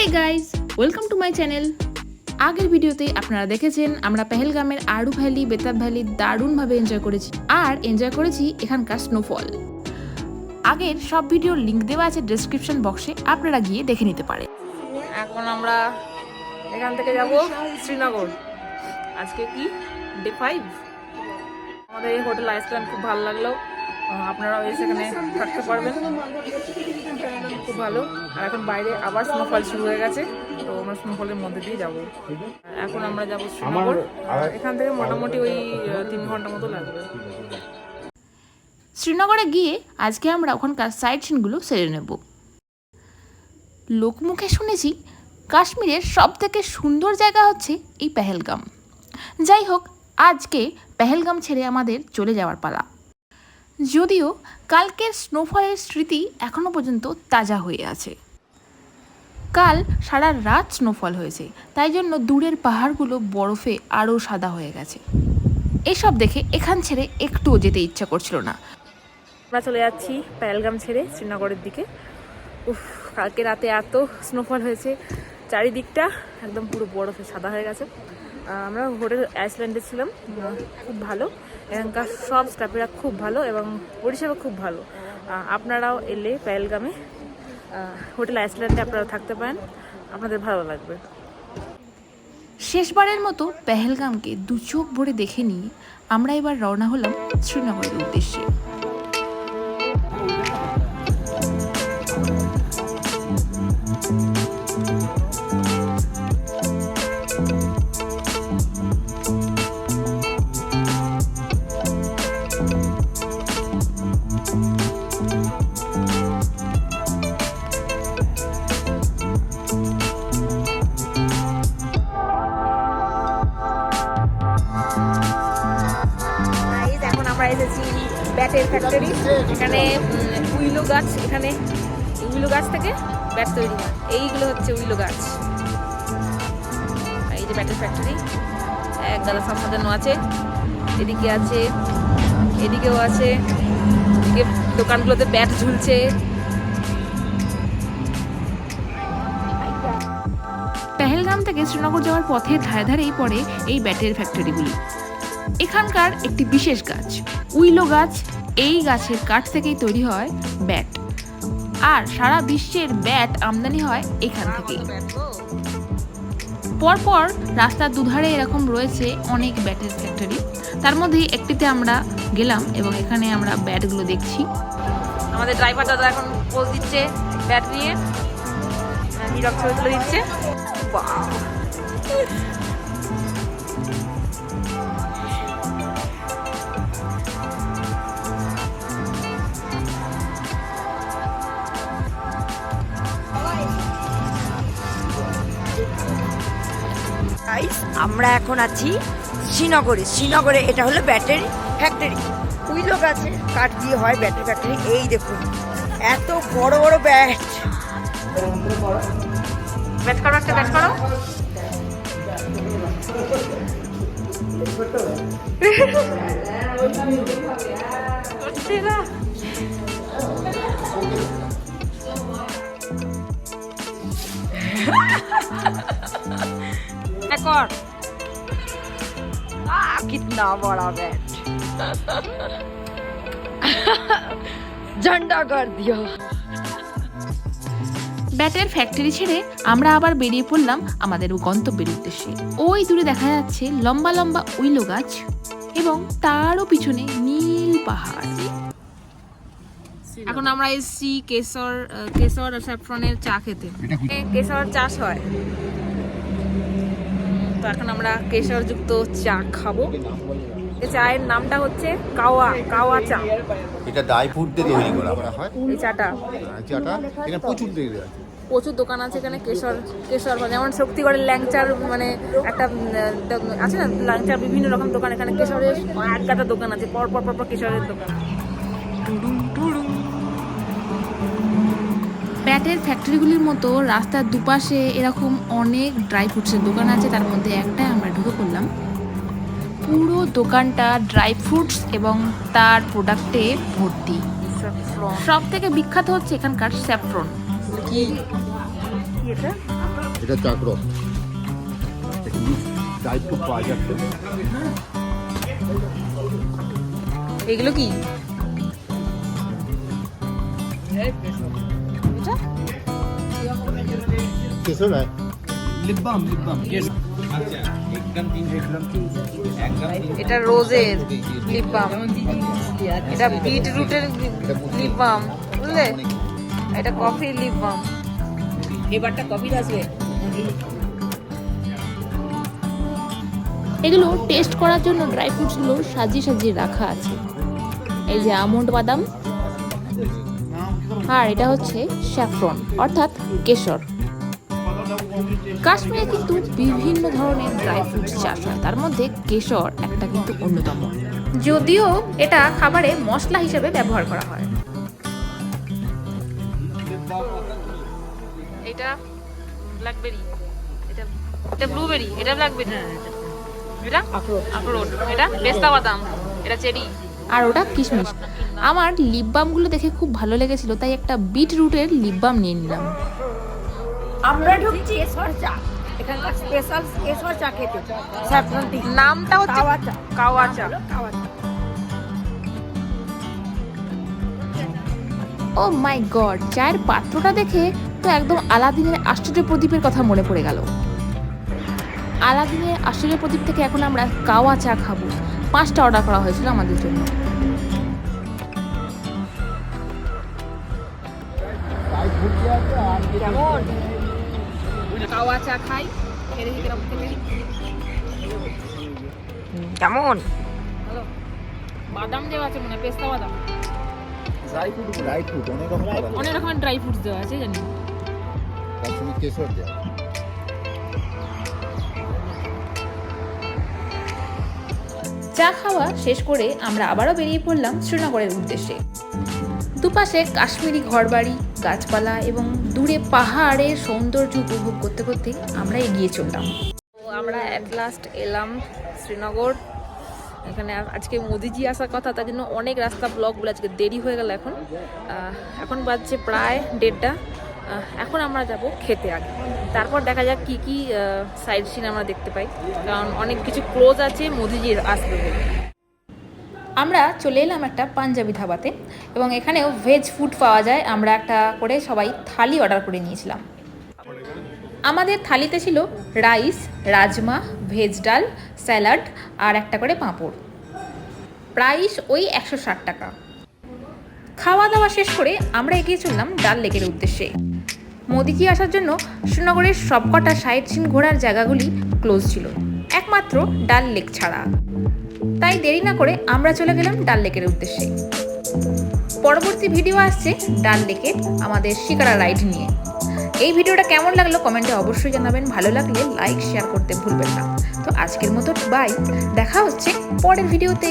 Hey guys welcome to my channel আগের ভিডিওতে আপনারা দেখেছেন, আমরা পেহেলগামের আড়ু ভ্যালি, বেতাব ভ্যালি দারুণভাবে এনজয় করেছি আর এনজয় করেছি এখানকার স্নোফল আগের সব ভিডিওর লিংক দেওয়া আছে ডেসক্রিপশন বক্সে আপনারা গিয়ে দেখে নিতে পারেন। এখন আমরা এখান থেকে যাব শ্রীনগর। আজকে কি? ডে ফাইভ আমাদের এই হোটেল আইসল্যান্ড খুব ভালো লাগল। আপনারাও এসে এখানে থাকতে পারবেন। খুব ভালো। আর এখন বাইরে আবার স্নোফল শুরু হয়ে গেছে তো আমরা স্নোফলের মধ্যে দিয়ে যাব। এখন আমরা যাব শ্রীনগর। এখান থেকে মোটামুটি ওই তিন ঘণ্টা মতো লাগবে। শ্রীনগরে গিয়ে আজকে আমরা ওখানকার সাইট সিনগুলো সেরে নেব। লোকমুখে শুনেছি কাশ্মীরের সব থেকে সুন্দর জায়গা হচ্ছে এই পেহেলগাম। যাই হোক আজকে পেহেলগাম ছেড়ে আমাদের চলে যাওয়ার পালা। যদিও কালকের স্নোফলের স্মৃতি এখনও পর্যন্ত তাজা হয়ে আছে। কাল সারা রাত স্নোফল হয়েছে, তাই জন্য দূরের পাহাড়গুলো বরফে আরও সাদা হয়ে গেছে। এসব দেখে এখান ছেড়ে একটুও যেতে ইচ্ছা করছিল না। আমরা চলে যাচ্ছি প্যালগাম ছেড়ে শ্রীনগরের দিকে। উফ, কালকে রাতে এত স্নোফল হয়েছে, চারিদিকটা একদম পুরো বরফে সাদা হয়ে গেছে। আমরা হোটেল আইসল্যান্ডে ছিলাম। খুব ভালো। এখানকার সব স্টাফেরা খুব ভালো এবং পরিষেবা খুব ভালো। আপনারাও এলে প্যালগামে হোটেল আইসল্যান্ডে আপনারা থাকতে পারেন। আপনাদের ভালো লাগবে। শেষবারের মতো পেহেলগামকে দু চোখ ভরে দেখে নিয়ে আমরা এবার রওনা হলাম শ্রীনগরের উদ্দেশ্যে। এখানে উইলো গাছ এখানে, উইলো গাছ থেকে ব্যাট তৈরি হয়। এইগুলো হচ্ছে উইলো গাছ। এই যে ব্যাটের ফ্যাক্টরি এক গাদা সাজানো আছে। এদিকে আছে, এদিকেও আছে। এদিকে দোকানগুলোতে ব্যাট ঝুলছে। পেহেলগাম থেকে শ্রীনগর যাওয়ার পথে ধারে ধারেই পড়ে এই ব্যাটের ফ্যাক্টরিগুলি এখানকার একটি বিশেষ গাছ, উইলো গাছ। এই গাছের কাঠ থেকেই তৈরি হয় ব্যাট। আর সারা বিশ্বের ব্যাট আমদানি হয় এখান থেকেই। পরপর রাস্তার দুধারে এরকম রয়েছে অনেক ব্যাটের ফ্যাক্টরি। তার মধ্যে একটিতে আমরা গেলাম এবং এখানে আমরা ব্যাটগুলো দেখছি। আমাদের ড্রাইভার দাদা এখন পোজ দিচ্ছে ব্যাট নিয়ে। তুলে দিচ্ছে। গাইস আমরা এখন আছি শ্রীনগরে। শ্রীনগরে এটা হলো ব্যাটারি ফ্যাক্টরি উইলো গাছে কাঠ দিয়ে হয় ব্যাটারি ফ্যাক্টরি এই দেখুন এত বড় বড় ব্যাট ব্যাট করো একটা ব্যাট করো। হচ্ছে না। ব্যাট কর कितना बड़ा बैट झंडा कर दिया ব্যাটের ফ্যাক্টরি ছেড়ে আমরা আবার বেরিয়ে পড়লাম আমাদের গন্তব্যের উদ্দেশ্যে ওই দূরে দেখা যাচ্ছে লম্বা লম্বা উইলো গাছ এবং তারও পিছনে নীল পাহাড় এখন আমরা এসেছি কেশর আহ, কেশর আর স্যাফরনের চা খেতে এ, কেশর চাষ হয় উম, তো এখন আমরা কেশর যুক্ত চা খাব। এই চায়ের নামটা হচ্ছে কাওয়া কাওয়া চা। এটা ড্রাই ফ্রুট দিয়ে তৈরি করা হয়। এই চাটা। চাটা এখানে প্রচুর তৈরি প্রচুর দোকান আছে এখানে কেশর কেশর মানে যেমন শক্তিগড়ের ল্যাংচার মানে একটা আছে না ল্যাংচার বিভিন্ন রকম দোকান এখানে। কেশরের এক দোকান আছে পর পর পর পর কেশরের দোকান ব্যাটের ফ্যাক্টরিগুলির মতো রাস্তার দুপাশে এরকম অনেক ড্রাই ফ্রুটসের দোকান আছে তার মধ্যে একটাই আমরা ঢুকে পড়লাম। পুরো দোকানটা ড্রাই ফ্রুটস এবং তার প্রোডাক্টে ভর্তি। সব থেকে বিখ্যাত হচ্ছে এখানকার স্যাফ্রন কি? কি এটা? এটা চাকরো। ড্রাই ফ্রুট পাওয়া যাচ্ছে। এগুলো কি? কেশর है এটা রোজের লিপ বাম এটা বিটরুটের লিপ বাম বুঝলে? এটা কফির লিপ বাম এবারটা কফি আসবে। এগুলো টেস্ট করার জন্য ড্রাই ফ্রুটসগুলো সাজিয়ে সাজিয়ে রাখা আছে। এই যে আমন্ড বাদাম। আর এটা হচ্ছে স্যাফ্রন অর্থাৎ কেশর। কাশ্মীরে কিন্তু বিভিন্ন ধরনের ড্রাই ফ্রুটস চাষ হয়। তার মধ্যে কেশর একটা কিন্তু অন্যতম। যদিও এটা খাবারে মশলা হিসেবে ব্যবহার করা হয়। এটা ব্ল্যাকবেরি এটা এটা ব্লুবেরি এটা ব্ল্যাকবেরি এটা আখরোট। আখরোট এটা পেস্তা বাদাম এটা চেরি। আর ওটা কিশমিশ। আমার লিপ বামগুলো দেখে খুব ভালো লেগেছিল তাই একটা বিট রুটের লিপ বাম নিয়ে নিলাম। আমরা ঢুকছি কেশর চা। এখানকার স্পেশাল কেশর চা খেতে। নামটা হচ্ছে কাওয়া চা। কাওয়া চা। ও মাই গড চায়ের পাত্রটা দেখে তো একদম আলাদিনের আশ্চর্য প্রদীপের কথা মনে পড়ে গেল। আলাদিনের আশ্চর্য প্রদীপ থেকে এখন আমরা কাওয়া চা খাব। পাঁচটা অর্ডার করা হয়েছিল আমাদের জন্য। কেমন? কাওয়া চা খাই খেতে কেমন? ভালো। বাদাম দেওয়া আছে মনে হয় পেস্তা বাদাম। ড্রাই ফ্রুট ড্রাই ফ্রুট অনেক রকম অনেক রকমের ড্রাই ফ্রুটস দেওয়া আছে জানি। তার সঙ্গে কেশর দেওয়া। চা খাওয়া শেষ করে আমরা আবারও বেরিয়ে পড়লাম শ্রীনগরের উদ্দেশ্যে। দুপাশে কাশ্মীরি ঘরবাড়ি, গাছপালা এবং দূরে পাহাড়ের সৌন্দর্য উপভোগ করতে করতে আমরা এগিয়ে চললাম। তো আমরা অ্যাট লাস্ট এলাম শ্রীনগর। এখানে আজকে মোদিজি আসার কথা, তার জন্য অনেক রাস্তা ব্লক বলে আজকে দেরি হয়ে গেল এখন। এখন বাজছে প্রায় দেড়টা। এখন আমরা যাব খেতে আগে। তারপর দেখা যাক কি কি সাইড সিন আমরা দেখতে পাই। কারণ অনেক কিছু ক্লোজ আছে মোদিজি আসবে আমরা চলে এলাম একটা পাঞ্জাবি ধাবাতে এবং এখানেও ভেজ ফুড পাওয়া যায়। আমরা একটা করে সবাই থালি অর্ডার করে নিয়েছিলাম। আমাদের থালিতে ছিল rice rajma veg dal salad আর একটা করে পাঁপড়। প্রাইস ওই একশো ষাট টাকা। খাওয়া দাওয়া শেষ করে আমরা এগিয়ে চললাম ডাল লেকের উদ্দেশ্যে। মোদিজি আসার জন্য শ্রীনগরের সবকটা সাইট সিন ঘোরার জায়গাগুলি ক্লোজ ছিল। একমাত্র ডাল লেক ছাড়া। তাই দেরি না করে আমরা চলে গেলাম ডাল লেকের উদ্দেশ্যে। পরবর্তী ভিডিও আসছে ডাল লেকের আমাদের শিকারা রাইড নিয়ে। এই ভিডিওটা কেমন লাগল কমেন্টে অবশ্যই জানাবেন। ভালো লাগলে লাইক, শেয়ার করতে ভুলবেন না। তো আজকের মতো বাই। দেখা হচ্ছে পরের ভিডিওতে।